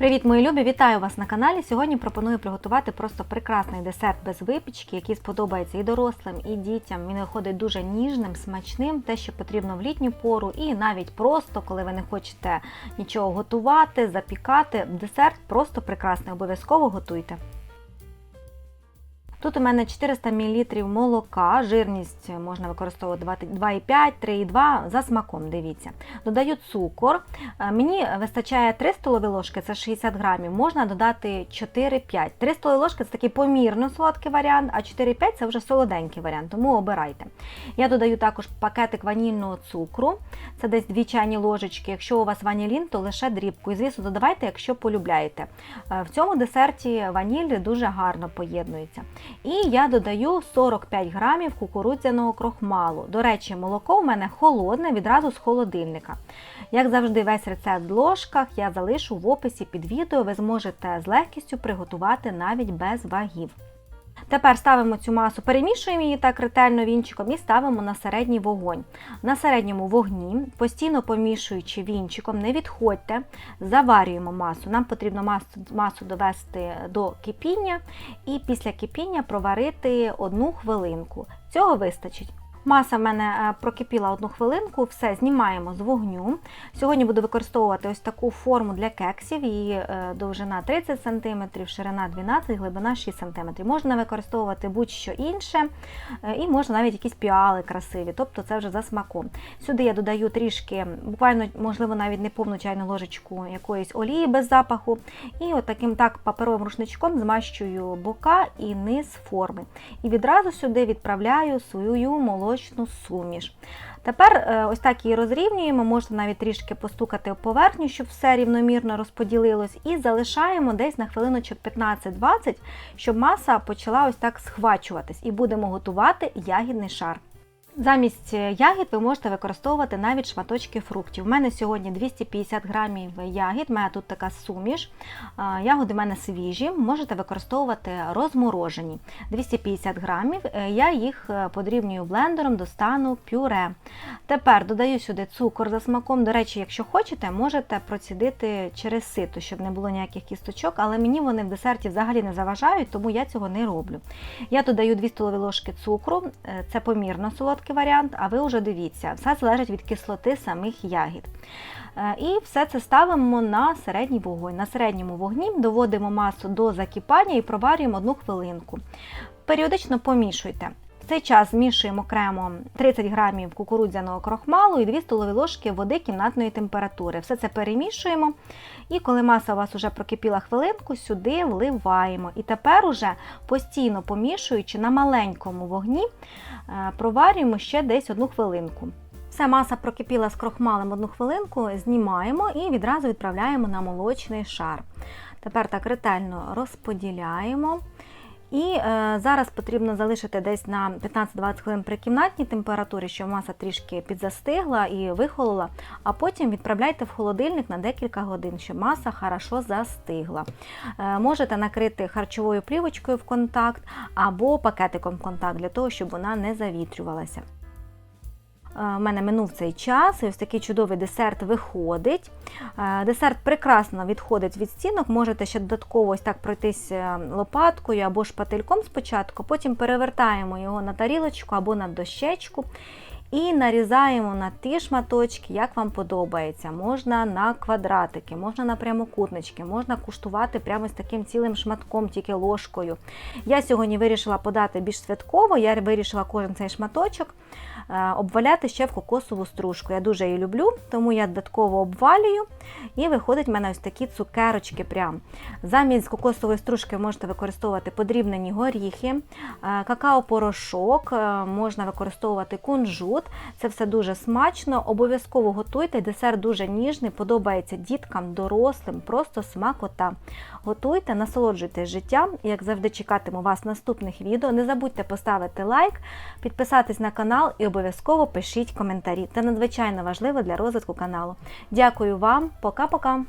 Привіт, мої любі! Вітаю вас на каналі. Сьогодні пропоную приготувати просто прекрасний десерт без випічки, який сподобається і дорослим, і дітям. Він виходить дуже ніжним, смачним, те, що потрібно в літню пору, і навіть просто, коли ви не хочете нічого готувати, запікати. Десерт просто прекрасний. Обов'язково готуйте. Тут у мене 400 мл молока, жирність можна використовувати 2,5, 3,2 за смаком, дивіться. Додаю цукор. Е, Мені вистачає 3 столові ложки, це 60 грамів, можна додати 4-5. 3 столові ложки це такий помірно солодкий варіант, а 4-5 це вже солоденький варіант, тому обирайте. Я додаю також пакетик ванільного цукру, це десь 2 чайні ложечки. Якщо у вас ванілін, то лише дрібку. І звісно, додавайте, якщо полюбляєте. Е, В цьому десерті ваніль дуже гарно поєднується. І я додаю 45 грамів кукурудзяного крохмалу. До речі, молоко у мене холодне відразу з холодильника. Як завжди, весь рецепт в ложках я залишу в описі під відео. Ви зможете з легкістю приготувати навіть без вагів. Тепер ставимо цю масу, перемішуємо її так ретельно вінчиком і ставимо на середній вогонь. На середньому вогні, постійно помішуючи вінчиком, не відходьте, заварюємо масу. Нам потрібно масу, масу довести до кипіння і після кипіння проварити одну хвилинку. Цього вистачить. Маса в мене е, прокипіла одну хвилинку, все знімаємо з вогню. Сьогодні буду використовувати ось таку форму для кексів. Її е, довжина 30 см, ширина 12 глибина 6 см. Можна використовувати будь-що інше, е, і можна навіть якісь піали красиві, тобто це вже за смаком. Сюди я додаю трішки, буквально, можливо, навіть не повну чайну ложечку якоїсь олії без запаху. І от таким так паперовим рушничком змащую бока і низ форми. І відразу сюди відправляю свою молочну суміш. Тепер е, ось так її розрівнюємо, можна навіть трішки постукати в поверхню, щоб все рівномірно розподілилось, і залишаємо десь на хвилиночок 15-20, щоб маса почала ось так схвачуватись. І будемо готувати ягідний шар. Замість ягід ви можете використовувати навіть шматочки фруктів. У мене сьогодні 250 грамів ягід, у мене тут така суміш. Ягоди в мене свіжі, можете використовувати розморожені. 250 грамів, е, я їх е, подрібнюю блендером, достану пюре. Тепер додаю сюди цукор за смаком. До речі, якщо хочете, можете процідити через сито, щоб не було ніяких кісточок, але мені вони в десерті взагалі не заважають, тому я цього не роблю. Я додаю 2 столові ложки цукру, е, це помірно солодкий варіант, а ви вже дивіться, все залежить від кислоти самих ягід. Е, І все це ставимо на середній вогонь. На середньому вогні доводимо масу до закипання і проварюємо одну хвилинку. Періодично помішуйте. Цей час змішуємо окремо 30 грамів кукурудзяного крохмалу і 2 столові ложки води кімнатної температури. Все це перемішуємо. І коли маса у вас вже прокипіла хвилинку, сюди вливаємо. І тепер уже постійно помішуючи на маленькому вогні, е, проварюємо ще десь одну хвилинку. Все, маса прокипіла з крохмалем одну хвилинку, знімаємо і відразу відправляємо на молочний шар. Тепер так ретельно розподіляємо. І е, зараз потрібно залишити десь на 15-20 хвилин при кімнатній температурі, щоб маса трішки підзастигла і вихолола, а потім відправляйте в холодильник на декілька годин, щоб маса хорошо застигла. Е, можете накрити харчовою плівочкою в контакт або пакетиком в контакт для того, щоб вона не завітрювалася. У мене минув цей час, і ось такий чудовий десерт виходить. Е, Десерт прекрасно відходить від стінок, можете ще додатково ось так пройтись е, лопаткою або шпательком спочатку, потім перевертаємо його на тарілочку або на дощечку. І нарізаємо на ті шматочки, як вам подобається. Можна на квадратики, можна на прямокутнички, можна куштувати прямо з таким цілим шматком, тільки ложкою. Я сьогодні вирішила подати більш святково, я вирішила кожен цей шматочок е, обваляти ще в кокосову стружку. Я дуже її люблю, тому я додатково обвалюю і виходить в мене ось такі цукерочки. Прям. Замість кокосової стружки можете використовувати подрібнені горіхи, е, какао-порошок, е, можна використовувати кунжут. Це все дуже смачно. Обов'язково готуйте. Десерт дуже ніжний, подобається діткам, дорослим, просто смакота. Готуйте, насолоджуйтесь життям. Як завжди, чекатиму вас наступних відео. Не забудьте поставити лайк, підписатись на канал і обов'язково пишіть коментарі. Це надзвичайно важливо для розвитку каналу. Дякую вам, пока-пока!